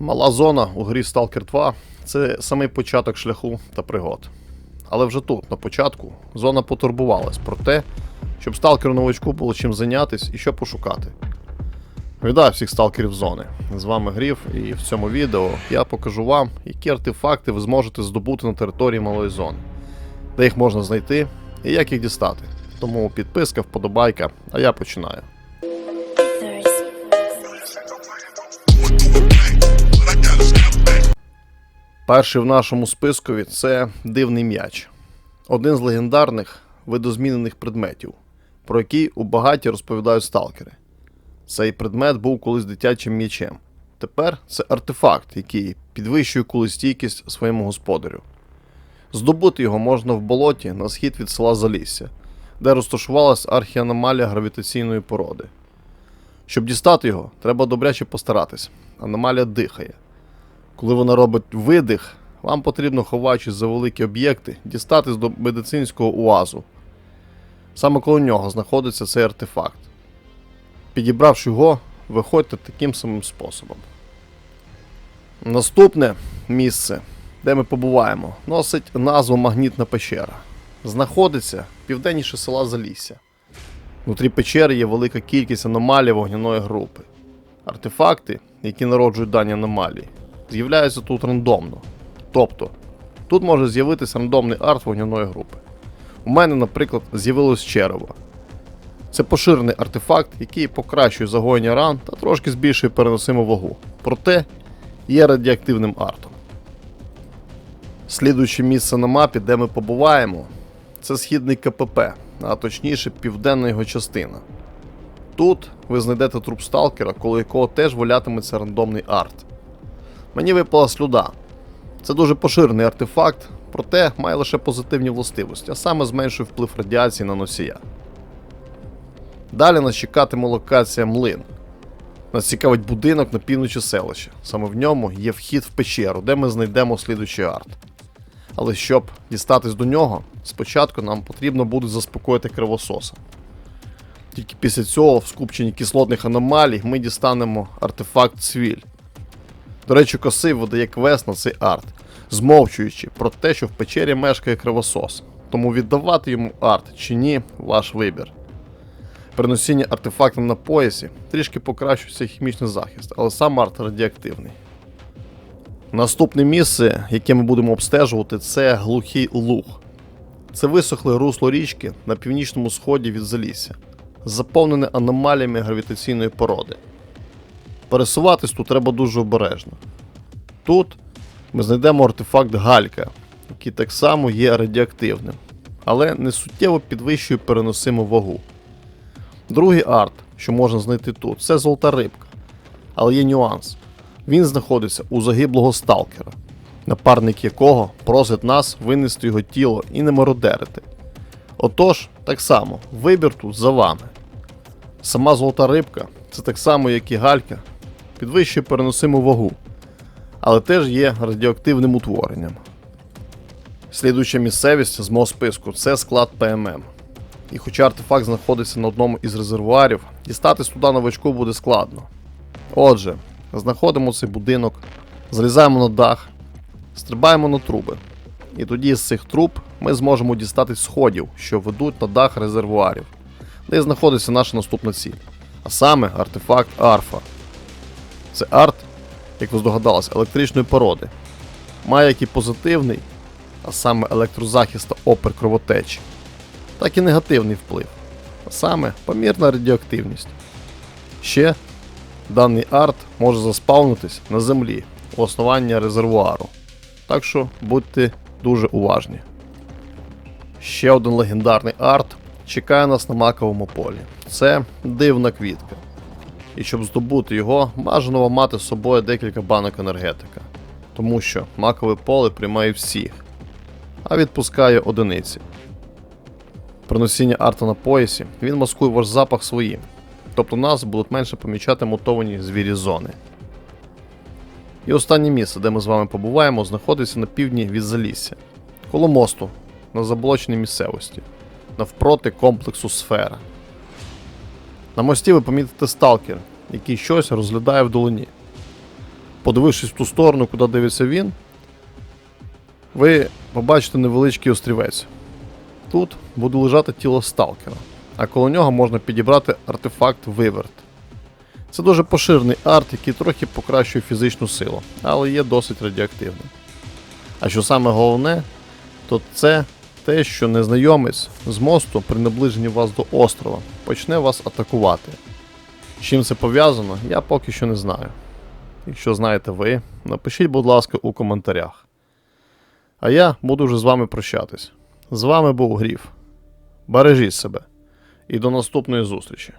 Мала зона у грі Stalker 2 це самий початок шляху та пригод. Але вже тут, на початку, зона потурбувалась про те, щоб сталкеру новачку було чим зайнятись і що пошукати. Вітаю всіх сталкерів зони. З вами Гріф, і в цьому відео я покажу вам, які артефакти ви зможете здобути на території малої зони, де їх можна знайти і як їх дістати. Тому підписка, вподобайка, а я починаю. Перший в нашому спискові це дивний м'яч. Один з легендарних видозмінених предметів, про який у багаті розповідають сталкери. Цей предмет був колись дитячим м'ячем. Тепер це артефакт, який підвищує кулестійкість своєму господарю. Здобути його можна в болоті на схід від села Залісся, де розташувалась архіаномалія гравітаційної породи. Щоб дістати його, треба добряче постаратись. Аномалія дихає. Коли вона робить видих, вам потрібно, ховаючись за великі об'єкти, дістатись до медицинського уазу. Саме коло нього знаходиться цей артефакт. Підібравши його, виходьте таким самим способом. Наступне місце, де ми побуваємо, носить назву Магнітна печера. Знаходиться південніше села Залісся. Внутрі печери є велика кількість аномалій вогняної групи. Артефакти, які народжують дані аномалії, з'являються тут рандомно. Тобто, тут може з'явитися рандомний арт вогняної групи. У мене, наприклад, з'явилось черево. Це поширений артефакт, який покращує загоєння ран та трошки збільшує переносиму вагу. Проте є радіоактивним артом. Слідуюче місце на мапі, де ми побуваємо, це східний КПП, а точніше південна його частина. Тут ви знайдете труп сталкера, коло якого теж валятиметься рандомний арт. Мені випала слюда. Це дуже поширений артефакт, проте має лише позитивні властивості, а саме зменшує вплив радіації на носія. Далі нас чекатиме локація млин. Нас цікавить будинок на півночі селища. Саме в ньому є вхід в печеру, де ми знайдемо слідуючий арт. Але щоб дістатись до нього, спочатку нам потрібно буде заспокоїти кривососа. Тільки після цього в скупченні кислотних аномалій ми дістанемо артефакт цвіль. До речі, косий видає квест на цей арт, змовчуючи про те, що в печері мешкає кривосос. Тому віддавати йому арт чи ні, ваш вибір. При носінні артефактом на поясі трішки покращується хімічний захист, але сам арт радіоактивний. Наступне місце, яке ми будемо обстежувати, це глухий луг. Це висохле русло річки на північному сході від Залісся, заповнене аномаліями гравітаційної породи. Пересуватись тут треба дуже обережно. Тут ми знайдемо артефакт Галька, який так само є радіоактивним, але не суттєво підвищує переносиму вагу. Другий арт, що можна знайти тут, це золота рибка. Але є нюанс. Він знаходиться у загиблого сталкера, напарник якого просить нас винести його тіло і не мародерити. Отож, так само, вибір тут за вами. Сама золота рибка це так само, як і галька, підвищує переносиму вагу, але теж є радіоактивним утворенням. Слідуюча місцевість з мого списку це склад ПММ. І хоча артефакт знаходиться на одному із резервуарів, дістатись туди новачку буде складно. Отже, знаходимо цей будинок, залізаємо на дах, стрибаємо на труби. І тоді з цих труб ми зможемо дістати сходів, що ведуть на дах резервуарів, де знаходиться наша наступна ціль. А саме артефакт Арфа. Це арт, як ви здогадалися, електричної породи. Має як і позитивний, а саме електрозахист та опер кровотечі, так і негативний вплив, а саме помірна радіоактивність. Ще даний арт може заспавнитись на землі у основанні резервуару. Так що будьте дуже уважні. Ще один легендарний арт чекає нас на маковому полі. Це дивна квітка. І щоб здобути його, бажано вам мати з собою декілька банок енергетика, тому що макове поле приймає всіх, а відпускає одиниці. При носінні арта на поясі він маскує ваш запах своїм, тобто нас будуть менше помічати мутовані звірі зони. І останнє місце, де ми з вами побуваємо, знаходиться на півдні від Залісся, коло мосту, на заблоченій місцевості, навпроти комплексу сфера. На мості ви помітите сталкер, який щось розглядає в долині. подивившись в ту сторону, куди дивиться він, ви побачите невеличкий острівець. Тут буде лежати тіло сталкера, а коло нього можна підібрати артефакт Виверт. Це дуже поширений арт, який трохи покращує фізичну силу, але є досить радіоактивним. А що саме головне, то це те, що незнайомець з мосту при наближенні вас до острова почне вас атакувати. Чим це пов'язано, я поки що не знаю. Якщо знаєте ви, напишіть, будь ласка, у коментарях. А я буду вже з вами прощатись. З вами був Гріф. Бережіть себе і до наступної зустрічі.